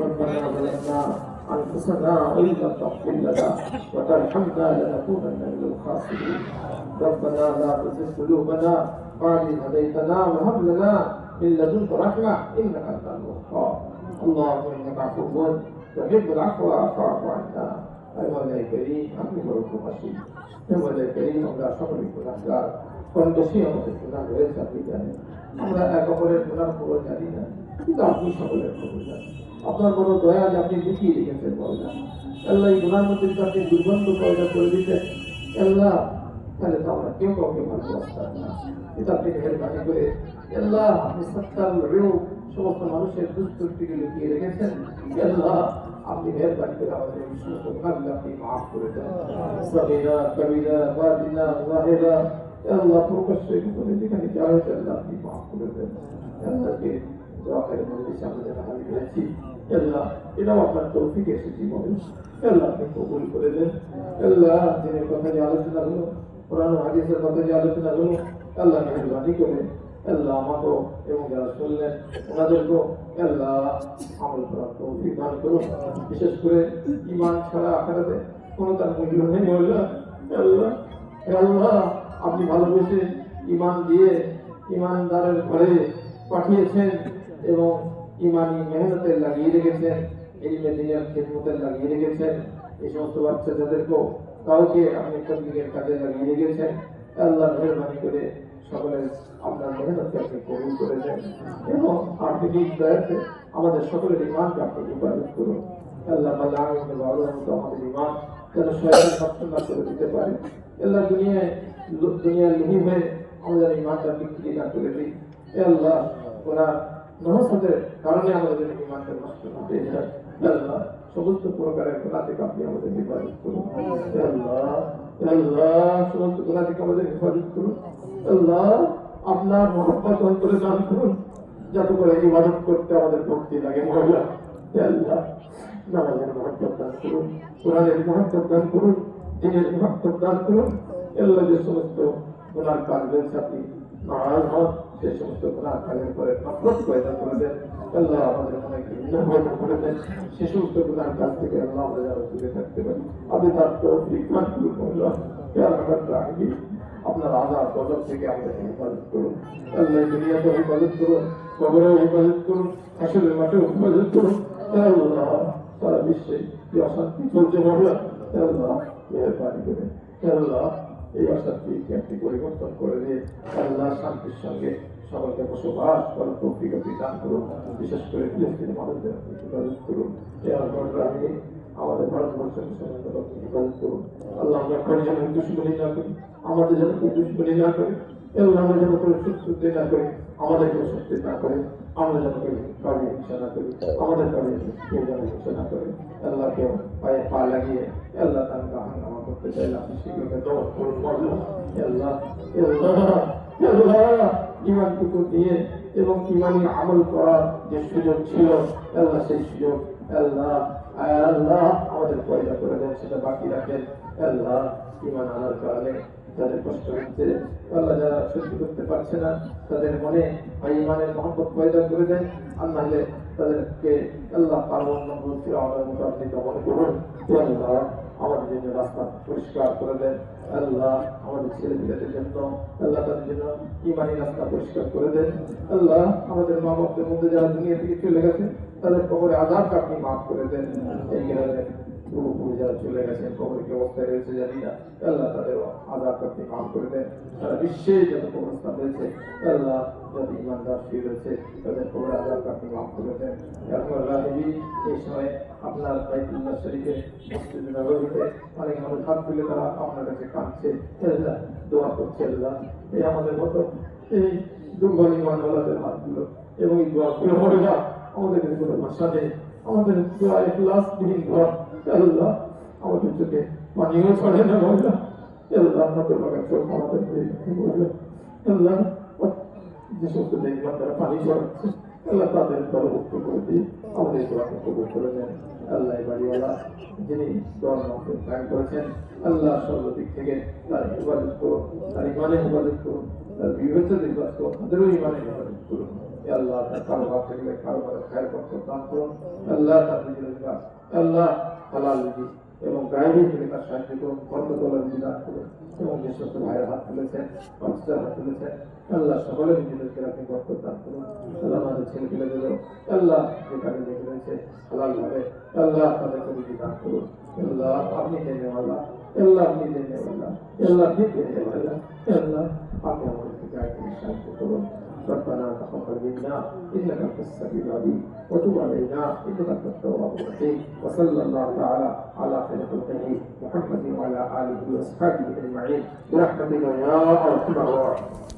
ربنا ظلمنا أنفسنا وإن لم تغفر لنا وترحمنا لنكونن من الخاسرين ربنا لا تزغ قلوبنا بعد إذ هديتنا وهب لنا من لدنك رحمة إنك أنت الوهاب اللهم إنك عفو تحب العفو فاعف عنا মজায় করি আমি আমরা সকলে গুণাগার বেশি আমাদের গুণা অপরের খবর জানি কিন্তু আপনি সকলের খবর আপনার বড় দয়া যে আপনি লুকিয়ে রেখেছেন বলনা গুণার মধ্যে যদি আপনি দুর্গন্ধ পয়দা করে দিতেন, আল্লাহ, তাহলে তো আমরা কেউ কাউকে ভালোবাসতাম না। কিন্তু আপনি মেহরবানি করে, আল্লাহ, আপনি সত্তার সমস্ত মানুষের দুষ্টটিকে লুকিয়ে রেখেছেন। এল্লাহ আপনি মেহরবানি করে আমাদের এই সমস্ত আপনি মাফ করে দেন। সবিরা কবিরা বাদিনা জাহেরা আল্লাহ প্রকাশ্যে করে যেখানে যা হয়েছে আল্লাহ আপনি মাফ করে দেন। আল্লাহকে দোয়া করে মজলিসে আমরা যারা হাজির হয়েছি আল্লাহ এটাও আপনার তৌফিক এসেছি মানুষ আল্লাহ আপনি কবুল করে দেন আল্লাহ দিনের কথা যে আলোচনা হলো কোরআন হাদিসের কথা যে আলোচনা হলো আল্লাহ মেহরবানি করে আল্লাহ আমাকেও এবং যারা শুনলেন, ওনাদেরকেও আল্লাহ আমল বিশেষ করে ইমান ছাড়া আখেরাতে কোনো তার মূল্য নেই আপনি ভালোবেসে ইমান দিয়ে ইমানদারের ঘরে পাঠিয়েছেন এবং ইমানি মেহনতে লাগিয়ে রেখেছেন এই মেদিনের খেদমতে লাগিয়ে রেখেছেন। এই সমস্ত বাচ্চা যাদেরকেও কাউকে আপনি তবলিগের কাজে লাগিয়ে রেখেছেন। আল্লাহ মেহরবানি করে আপনি দয়াতে আমাদের সকলের ইমানকে করুন। আমাদের ইমান দুনিয়ায় আমাদের ইমানটা বিক্রি না করে দিই আল্লাহ ওনার নহসতের কারণে আমাদের ইমানটা নষ্ট না হয়ে যায়। আল্লাহ, সমস্ত প্রকারের গুণা থেকে আপনি আমাদের হেফাজত করুন। আল্লাহ আল্লাহ, সমস্ত গুণা থেকে আমাদের হেফাজত করুন। আল্লাহ আপনার মহব্বত অন্তরে দান করুন। যাতে করে ইবাদত করতে আমাদের ভক্তি লাগে মহল্লা হে আল্লাহ, নামাজের মহব্বত দান করুন, কোরআনের মহব্বত দান করুন, দিনের মহব্বত দান করুন। আল্লাহ যে সমস্ত কাজ রয়েছে, আপনি নারাজ হন, সে সমস্ত কাজের পরে নফরত পয়দা করে দেন। আল্লাহ আমাদের ঘৃণা পয়দা করে দেন। থেকে আল্লাহ আমরা যারা দূরে তার তৌফিক দান করুন আপনার আজাদ গজব থেকে আমাদের হেফাজত করুন। হেফাজত করুন, কবরেও হেফাজত করুন আসলের মাঠেও হেফাজত করুন। সারা বিশ্বে যে অশান্তি চলছে হে আল্লাহ, মেহরবানি করে আল্লাহ, এই অশান্তিকে আপনি পরিবর্তন করে দিয়ে আল্লাহ, শান্তির সঙ্গে সকলকে বসবাস করার আপনি দান করুন। বিশেষ করে ফিলিস্তিনি মানুষদের হেফাজত করুন। হে আল্লাহ আমি আমাদের ভারতবর্ষের আল্লাহ আমরা আমাদের যেন দুশ্মনী না করে, এবং আমরা যেন কোনো শত্রুতে না না করে, আমরা না করি, আমাদের কাউকে কেউ না করে। পায়ে পা লাগিয়ে দিয়ে এবং ইমানি আমল করার যে সুযোগ ছিল সেই সুযোগ, আল্লাহ আল্লাহ আমাদের পয়দা করে দেন, সেটা বাকি রাখেন। আল্লাহ ইমান আনার কারণে যাদের কষ্ট হচ্ছে, আল্লাহ যারা সহ্য করতে পারছে না, তাদের মনে ইমানের মহব্বত পয়দা করে দেন। নাহলে তাদেরকে আল্লাহ পার্বণ দমন করুন। আল্লাহ আমাদের জন্য রাস্তা পরিষ্কার করে দেন। আল্লাহ আমাদের ছেলে মেয়েদের জন্য, আল্লাহ তাদের জন্য ইমানি রাস্তা পরিষ্কার করে দেন। আল্লাহ আমাদের মা বাপদের মধ্যে যারা দুনিয়া থেকে চলে গেছে, তাদের কবরে আজাদকে আপনি মাফ করে দেন। এই গ্রামের পূর্বপুরুষ যারা চলে গেছেন কবরে কি অবস্থায় রয়েছে জানি না। আল্লাহ তাদের আজাদকে আপনি মাফ করে দেন। তারা বিশ্বে যত কবরস্থান রয়েছে, আল্লাহ যত ইমানদার শুয়ে রয়েছে তাদের কবরে আজাদকে আপনি মাফ করে এই সময় আপনার বাইতুল্লাহ শরীফে মসজিদ অনেক মানুষ হাত তারা আপনার কাছে কাঁদছে। আল্লাহ দোয়া করছে এই আমাদের মতো এই দুর্বল ইমানওয়ালাদের এবং এই দোয়াগুলো মরে না আমাদের কোনো আমাদের দোয়া ইখলাস বিহীন ঘর। আল্লাহ, আমাদের চোখে পানিও ছড়ে না যে দেখলাম তারা পানি সরাচ্ছে আল্লাহ তাদের দলভুক্ত করে দিয়ে আমাদের দোয়াকে করে নেন। আল্লাহ বাড়িওয়ালা যিনি দোয়ার মাফের করেছেন, আল্লাহ সর্বদিক থেকে তার হেফাজত করুন, তার ইমানে হেফাজত করুন, তার বিবেচনা নির্বাচ করুন, তাদেরও ইমানে হেফাজত করুন। আল্লাহ, তার কারোবার থাকলে কারোবার খায়ের পক্ষ দান করুন। আল্লাহ তার নিজের আল্লাহ এবং গায়েবী তার সাহায্য করুন কর্মতলার বিধান করুন এবং যে সমস্ত ভাইয়ের হাত তুলেছেন বাচ্চার হাত তুলেছেন আল্লাহ সকলের নিজেদেরকে আপনি বরকত দান করুন। আল্লাহ আমাদের ছেলে ফেলে দেব। আল্লাহ যে কাজে দেখে রয়েছে হালালভাবে আল্লাহ তাদেরকে রুজি দান করুন। আল্লাহ আপনি নেমে আল্লাহ আল্লাহ আপনি নেমে আল্লাহ আল্লাহ ঠিক নেমে আল্লাহ আল্লাহ আপনি আমার ولكن الشمس تظلم ربنا تقبل منا. إنك أنت السميع العليم. وتب علينا. إنك أنت التواب الرحيم. وصلى الله تعالى على خير خلقه محمد وعلى آله وأصحابه أجمعين. برحمتك يا أرحم الراحمين.